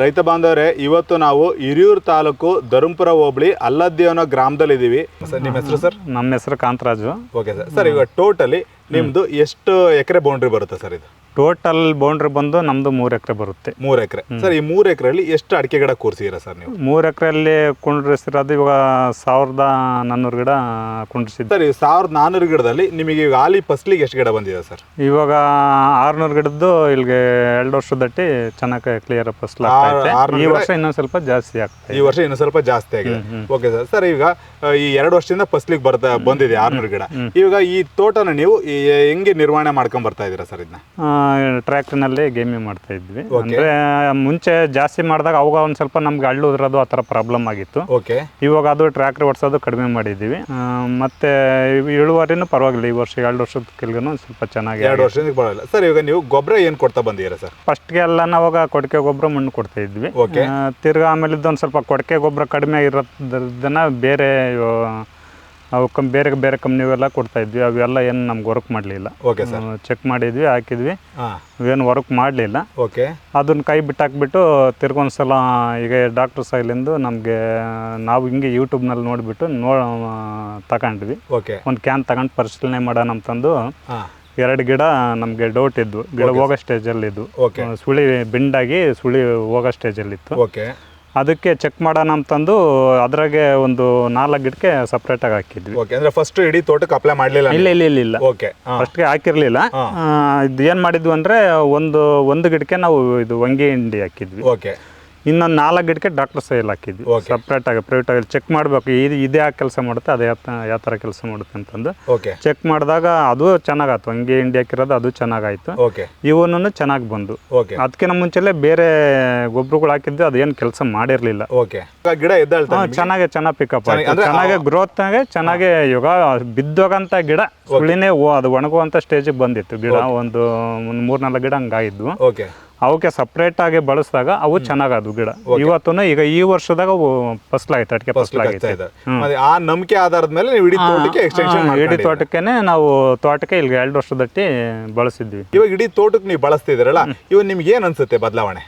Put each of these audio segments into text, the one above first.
ರೈತ ಬಾಂಧವರೇ ಇವತ್ತು ನಾವು ಹಿರಿಯೂರು ತಾಲೂಕು ಧರ್ಮಪುರ ಹೋಬಳಿ ಅಲ್ಲದ್ದಿ ಅನ್ನೋ ಗ್ರಾಮದಲ್ಲಿ ಇದೀವಿ. ಸರ್ ನಿಮ್ಮ ಹೆಸರು ಸರ್? ನಮ್ಮ ಹೆಸರು ಕಾಂತರಾಜು. Okay sir. ಸರ್ ಈಗ ಟೋಟಲಿ ನಿಮ್ದು ಎಷ್ಟು ಎಕರೆ ಬೌಂಡ್ರಿ ಬರುತ್ತೆ ಸರ್ ಇದು? ಟೋಟಲ್ ಬೌಂಡ್ರಿ ಬಂದು ನಮ್ದು ಮೂರು ಎಕರೆ ಬರುತ್ತೆ. ಮೂರು ಎಕರೆ. ಸರ್ ಈ ಮೂರು ಎಕರೆಯಲ್ಲಿ ಎಷ್ಟು ಅಡಿಕೆ ಗಿಡ ಕೂರಿಸಿದ್ದೀರಾ ಸರ್ ನೀವು? ಮೂರು ಎಕರೆಯಲ್ಲಿ ಕುಂಡ್ರಿಸಿರೋದು ಇವಾಗ ಸಾವಿರದ ನಾನ್ನೂರು ಗಿಡ ಕುಂಡ್ರಿಸಿದ್ದೆ ಸರ್ ಈ ಸಾವಿರದ ನಾನ್ನೂರು ಗಿಡದಲ್ಲಿ ನಿಮಗೆ ಈಗ ಆಲಿ ಫಸ್ಲಿಗೆ ಎಷ್ಟು ಗಿಡ ಬಂದಿದೆ ಸರ್? ಇವಾಗ ಆರ್ನೂರು ಗಿಡದ್ದು ಇಲ್ಲಿಗೆ ಎರಡು ವರ್ಷದಟ್ಟಿ ಚೆನ್ನಾಗಿ ಕ್ಲಿಯರ್ ಫಸಲ್ ಆರ್ನೂರು ಈ ಗಿಡ- ವರ್ಷ ಇನ್ನೊಂದು ಸ್ವಲ್ಪ ಜಾಸ್ತಿ ಆಗ್ತದೆ ಈ ವರ್ಷ ಇನ್ನೂ ಸ್ವಲ್ಪ ಜಾಸ್ತಿ ಆಗಿದೆ. Okay sir. ಸರ್ ಈಗ ಆ, ಈ ಎರಡು ವರ್ಷದಿಂದ ಫಸ್ಲಿಗೆ ಬರ್ತಾ ಬಂದಿದೆ ಆರ್ನೂರು ಗಿಡ. ಇವಾಗ ಈ ತೋಟನ ನೀವು ಈ ಹೆಂಗೆ ನಿರ್ವಹಣೆ ಮಾಡ್ಕೊಂಡ್ ಬರ್ತಾ ಇದ್ದೀರಾ ಸರ್ ಇದನ್ನ? ಟ್ರ್ಯಾಕ್ಟರ್ನಲ್ಲಿ ಗೇಮಿಂಗ್ ಮಾಡ್ತಾ ಇದ್ವಿ. ಅಂದ್ರೆ ಮುಂಚೆ ಜಾಸ್ತಿ ಮಾಡಿದಾಗ ಅವಾಗ ಒಂದು ಸ್ವಲ್ಪ ನಮ್ಗೆ ಹಳ್ಳು ಉದ್ರೋದು ಆ ಥರ ಪ್ರಾಬ್ಲಮ್ ಆಗಿತ್ತು. ಓಕೆ ಇವಾಗ ಅದು ಟ್ರ್ಯಾಕ್ಟರ್ ಓಡಿಸೋದು ಕಡಿಮೆ ಮಾಡಿದ್ದೀವಿ. ಆ, ಮತ್ತೆ ಇಳುವರಿನೂ ಪರವಾಗಿಲ್ಲ. ಈ ವರ್ಷ ಎರಡು ವರ್ಷದ ಕೆಲ್ಗು ಸ್ವಲ್ಪ ಚೆನ್ನಾಗಿ ಎರಡು ವರ್ಷದಿಂದ ಬರಲ್ಲ ಸರ್ ಇವಾಗ ನೀವು ಗೊಬ್ಬರ ಏನು ಕೊಡ್ತಾ ಬಂದಿದ್ದೀರಾ ಸರ್ ಫಸ್ಟ್ಗೆ ಎಲ್ಲ ನಾವಾಗ ಕೊಡಕೆ ಗೊಬ್ಬರ ಮಣ್ಣು ಕೊಡ್ತಾ ಇದ್ವಿ. ಆ, ತಿರ್ಗಾ ಆಮೇಲೆ ಒಂದು ಸ್ವಲ್ಪ ಕೊಡಕೆ ಗೊಬ್ಬರ ಕಡಿಮೆ ಇರೋದನ್ನ ಬೇರೆ ಇವು, ಅವು ಕಮ್ ಬೇರೆ ಬೇರೆ ಕಂಪ್ನಿಗೆಲ್ಲ ಕೊಡ್ತಾ ಇದ್ವಿ ಅವೆಲ್ಲ ಏನು ನಮ್ಗೆ ವರ್ಕ್ ಮಾಡಲಿಲ್ಲ. ಓಕೆ ಸರ್ ಚೆಕ್ ಮಾಡಿದ್ವಿ ಹಾಕಿದ್ವಿ. ಏನು ವರ್ಕ್ ಮಾಡಲಿಲ್ಲ. ಓಕೆ ಅದನ್ನ ಕೈ ಬಿಟ್ಟಾಕ್ಬಿಟ್ಟು ತಿರ್ಗೊಂದು ಸಲ ಈಗ ಡಾಕ್ಟರ್ ಸೈಲಿಂದು ನಮಗೆ ನಾವು ಹಿಂಗೆ ಯೂಟ್ಯೂಬ್ನಲ್ಲಿ ನೋಡಿಬಿಟ್ಟು ನೋ ತಗೊಂಡ್ವಿ. ಓಕೆ ಒಂದು ಕ್ಯಾನ್ ತಗೊಂಡು ಪರಿಶೀಲನೆ ಮಾಡೋಣ ಅಂತಂದು ಎರಡು ಗಿಡ ನಮಗೆ ಡೌಟ್ ಇದ್ವು. ಗಿಡ ಹೋಗೋ ಸ್ಟೇಜಲ್ಲಿ ಇದ್ವು ಸುಳಿ ಬೆಂಡಾಗಿ ಸುಳಿ ಹೋಗೋ ಸ್ಟೇಜಲ್ಲಿತ್ತು ಓಕೆ ಅದಕ್ಕೆ ಚೆಕ್ ಮಾಡೋಣ ಅಂತಂದು ಅದ್ರಾಗೆ ಒಂದು ನಾಲ್ಕು ಗಿಡಕ್ಕೆ ಸಪ್ರೇಟಾಗಿ ಹಾಕಿದ್ವಿ. ಓಕೆ ಅಂದ್ರೆ ಫಸ್ಟ್ ಇಡೀ ತೋಟಕ್ಕೆ ಅಪ್ಲೈ ಮಾಡಲಿಲ್ಲ ಇಲ್ಲ ಇಲ್ಲ ಇಲ್ಲ ಇಲ್ಲ. ಓಕೆ ಫಸ್ಟ್ಗೆ ಹಾಕಿರಲಿಲ್ಲ. ಇದು ಏನು ಮಾಡಿದ್ವಿ ಅಂದರೆ ಒಂದು ಒಂದು ಗಿಡಕ್ಕೆ ನಾವು ಇದು ವಂಗಿ ಹಿಂಡಿ ಹಾಕಿದ್ವಿ. ಓಕೆ ಇನ್ನೊಂದು ನಾಲ್ಕು ಗಿಡಕ್ಕೆ ಡಾಕ್ಟರ್ ಸೈಲ್ ಹಾಕಿದ್ವಿ. ಸಪ್ರೇಟ್ ಆಗಿ ಪ್ರೈವೇಟ್ ಆಗಿ ಚೆಕ್ ಮಾಡಬೇಕು. ಇದು ಇದೇ ಯಾವ ಕೆಲಸ ಮಾಡುತ್ತೆ ಅದು ಯಾವ ಥರ ಕೆಲಸ ಮಾಡುತ್ತೆ ಅಂತಂದು ಚೆಕ್ ಮಾಡಿದಾಗ ಅದು ಚೆನ್ನಾಗಾಯ್ತು. ಹಂಗೆ ಹಿಂಡಿ ಹಾಕಿರೋದು ಅದು ಚೆನ್ನಾಗಾಯ್ತು. ಇವನು ಚೆನ್ನಾಗಿ ಬಂದು. ಅದಕ್ಕೆ ಅದಕ್ಕಿಂತ ಮುಂಚೆಲೆ ಬೇರೆ ಗೊಬ್ಬರಗಳು ಹಾಕಿದ್ದು ಅದೇನು ಕೆಲಸ ಮಾಡಿರಲಿಲ್ಲ. ಗಿಡ ಚೆನ್ನಾಗೆ ಚೆನ್ನಾಗಿ ಪಿಕಪ್ ಆಯ್ತು. ಚೆನ್ನಾಗಿ ಗ್ರೋತ್ ಆಗಿ ಚೆನ್ನಾಗೆ ಇವಾಗ ಬಿದ್ದೋಗಂತ ಗಿಡ ಸುಳಿನೇ ಓ ಅದು ಒಣಗುವಂತ ಸ್ಟೇಜಿಗೆ ಬಂದಿತ್ತು. ಗಿಡ ಒಂದು ಮೂರ್ನಾಲ್ಕು ಗಿಡ ಹಂಗಾಯಿದ್ವು. ಓಕೆ ಅವಕ್ಕೆ ಸಪ್ರೇಟ್ ಆಗಿ ಬಳಸಿದಾಗ ಅವು ಚೆನ್ನಾಗದು ಗಿಡ. ಇವತ್ತು ಈಗ ಈ ವರ್ಷದಾಗ ಅವು ಫಸ್ಲಾಗಿತ್ತು ಅಡಿಕೆ ಫಸ್ಲಾಗಿತ್ತು ಆ ನಂಬಿಕೆ ಆಧಾರದ ಮೇಲೆ ನೀವು ಇಡೀ ತೋಟಕ್ಕೆ ಎಕ್ಸ್ಟೆನ್ಷನ್ ಇಡೀ ತೋಟಕ್ಕೇನೆ ನಾವು ತೋಟಕ್ಕೆ ಇಲ್ಲಿ ಎರಡು ವರ್ಷದಟ್ಟಿ ಬಳಸಿದ್ವಿ. ಇವಾಗ ಇಡೀ ತೋಟಕ್ಕೆ ನೀವು ಬಳಸ್ತಿದ್ದೀರಲ್ಲ ಇವಾಗ ನಿಮ್ಗೆ ಏನ್ ಅನ್ಸುತ್ತೆ ಬದಲಾವಣೆ?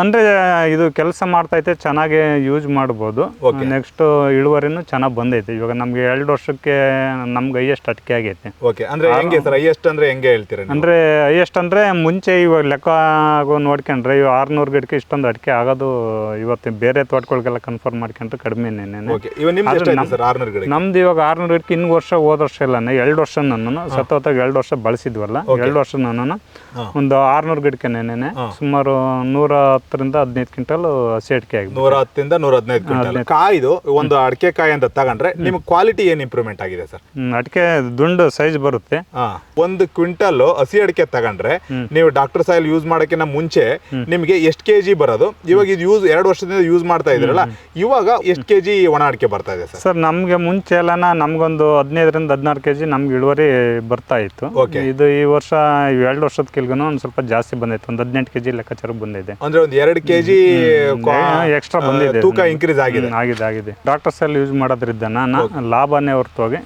ಅಂದ್ರೆ ಇದು ಕೆಲಸ ಮಾಡ್ತೈತೆ ಚೆನ್ನಾಗಿ ಯೂಸ್ ಮಾಡ್ಬೋದು. ನೆಕ್ಸ್ಟ್ ಇಳುವರಿನೂ ಚೆನ್ನಾಗಿ ಬಂದೈತೆ. ಇವಾಗ ನಮ್ಗೆ ಎರಡು ವರ್ಷಕ್ಕೆ ನಮ್ಗೆ ಹೈಯೆಸ್ಟ್ ಅಟ್ಕೆ ಆಗೈತೆ. ಓಕೆ ಅಂದ್ರೆ ಹೆಂಗೆ ಸರ್ ಹೈಯೆಸ್ಟ್ ಅಂದ್ರೆ ಹೆಂಗೆ ಹೇಳ್ತೀರಾ ಅಂದ್ರೆ ಹೈಯೆಸ್ಟ್ ಅಂದ್ರೆ ಮುಂಚೆ ಇವಾಗ ಲೆಕ್ಕ ಆಗೋ ನೋಡ್ಕೊಂಡ್ರೆ ಇವಾಗ ಆರ್ನೂರು ಗಿಡಕ್ಕೆ ಇಷ್ಟೊಂದು ಅಡಿಕೆ ಆಗೋದು ಇವತ್ತು ಬೇರೆ ತೋಟಗಳಿಗೆಲ್ಲ ಕನ್ಫರ್ಮ್ ಮಾಡ್ಕೊಂಡ್ರೆ ಇವಾಗ ನಿಮ್ದು ಇವಾಗ ಆರ್ನೂರು ಗಿಡಕ್ಕೆ ಇನ್ನು ವರ್ಷ ಹೋದ ವರ್ಷ ಇಲ್ಲ ಎರಡು ವರ್ಷ ನಾನು ಸತತವಾಗಿ ಎರಡು ವರ್ಷ ಬಳಸಿದ್ವಲ್ಲ ಎರಡು ವರ್ಷ ನಾನು ಒಂದು ಆರ್ನೂರು ಗಿಡಕ್ಕೆ ನೆನೆ ಸುಮಾರು ನೂರ ಹತ್ತರಿಂದ ಹದಿನೈದು ಕ್ವಿಂಟಲ್ ಹಸಿ ಅಡಿಕೆ ಆಗಿದೆ. ನೂರ ಹತ್ತಿಂದ ನೂರ ಹದಿನೈದು. ಕ್ವಿಂಟಲ್ ಕಾಯಿದು ಒಂದು ಅಡಿಕೆ ಕಾಯಿ ಅಂತ ತಗೊಂಡ್ರೆ ನಿಮ್ ಕ್ವಾಲಿಟಿ ಏನ್ ಇಂಪ್ರೂವ್ಮೆಂಟ್ ಆಗಿದೆ ಸರ್? ಅಡಿಕೆ ದುಂಡು ಸೈಜ್ ಬರುತ್ತೆ. ಒಂದು ಕ್ವಿಂಟಲ್ ಹಸಿ ಅಡಿಕೆ ತಗೊಂಡ್ರೆ ನೀವು ಡಾಕ್ಟರ್ ಸಾಯಿಲ್ ಯೂಸ್ ಮಾಡೋಕ್ಕಿಂತ ಮುಂಚೆ ನಿಮಗೆ ಎಷ್ಟು ಕೆಜಿ ಬರೋದು? ಇವಾಗ ಇದು ಯೂಸ್ ಎರಡು ವರ್ಷದಿಂದ ಯೂಸ್ ಮಾಡ್ತಾ ಇದ್ರಲ್ಲ ಇವಾಗ ಎಷ್ಟು ಕೆಜಿ ಒಣ ಅಡಿಕೆ ಬರ್ತಾ ಇದೆ ಸರ್? ಸರ್ ನಮಗೆ ಮುಂಚೆ ಎಲ್ಲನ ನಮ್ಗೊಂದು ಹದಿನೈದರಿಂದ ಹದಿನಾರು ಕೆ ಜಿ ನಮ್ಗೆ ಇಳುವರಿ ಬರ್ತಾ ಇತ್ತು. Okay. ಇದು ಈ ವರ್ಷ ಎರಡು ವರ್ಷದ ಕೆಲ್ಗೂ ಒಂದು ಸ್ವಲ್ಪ ಜಾಸ್ತಿ ಬಂದೈತೆ ಒಂದು ಹದಿನೆಂಟು ಕೆ ಜಿ ಲೆಕ್ಕಾಚಾರ ಬಂದಿದೆ ಅಂದ್ರೆ ಒಂದು ಎರಡು ಕೆಜಿ ಎಕ್ಸ್ಟ್ರಾ ಬಂದಿದೆ. ತೂಕ ಇನ್ಕ್ರೀಸ್ ಆಗಿದೆ. ಆಗಿದೆ ಆಗಿದೆ. ಡಾಕ್ಟರ್ಸ್ ಸೆಲ್ ಯೂಸ್ ಮಾಡೋದ್ರಿಂದ ನಾನು ಲಾಭನೇ ಹೊರತೋಗಿ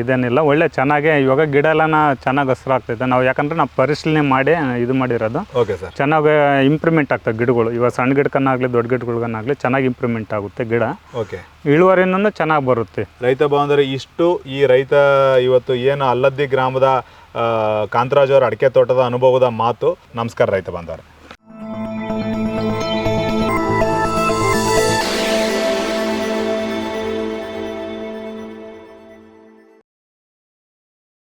ಇದೇನಿಲ್ಲ. ಒಳ್ಳೆ ಚೆನ್ನಾಗೆ ಇವಾಗ ಗಿಡ ಎಲ್ಲನ ಚೆನ್ನಾಗಿ ಹಸ್ರಾಗ್ತೈತೆ. ನಾವು ಯಾಕಂದ್ರೆ ನಾವು ಪರಿಶೀಲನೆ ಮಾಡಿ ಇದು ಮಾಡಿರೋದು. ಚೆನ್ನಾಗಿ ಇಂಪ್ರೂವ್ಮೆಂಟ್ ಆಗ್ತದೆ ಗಿಡಗಳು. ಇವಾಗ ಸಣ್ಣ ಗಿಡಕ್ಕನ್ನಾಗಲಿ ದೊಡ್ಡ ಗಿಡಗಳಿಗನ್ನಾಗಲಿ ಚೆನ್ನಾಗಿ ಇಂಪ್ರೂವ್ಮೆಂಟ್ ಆಗುತ್ತೆ ಗಿಡ. ಓಕೆ ಇಳುವರಿನೂ ಚೆನ್ನಾಗಿ ಬರುತ್ತೆ. ರೈತ ಬಾಂಧವರು ಇಷ್ಟು ಈ ರೈತ ಇವತ್ತು ಏನು ಅಲ್ಲದ್ದಿ ಗ್ರಾಮದ ಕಾಂತರಾಜ್ ಅವರ ಅಡಿಕೆ ತೋಟದ ಅನುಭವದ ಮಾತು. ನಮಸ್ಕಾರ ರೈತ ಬಾಂಧವರು.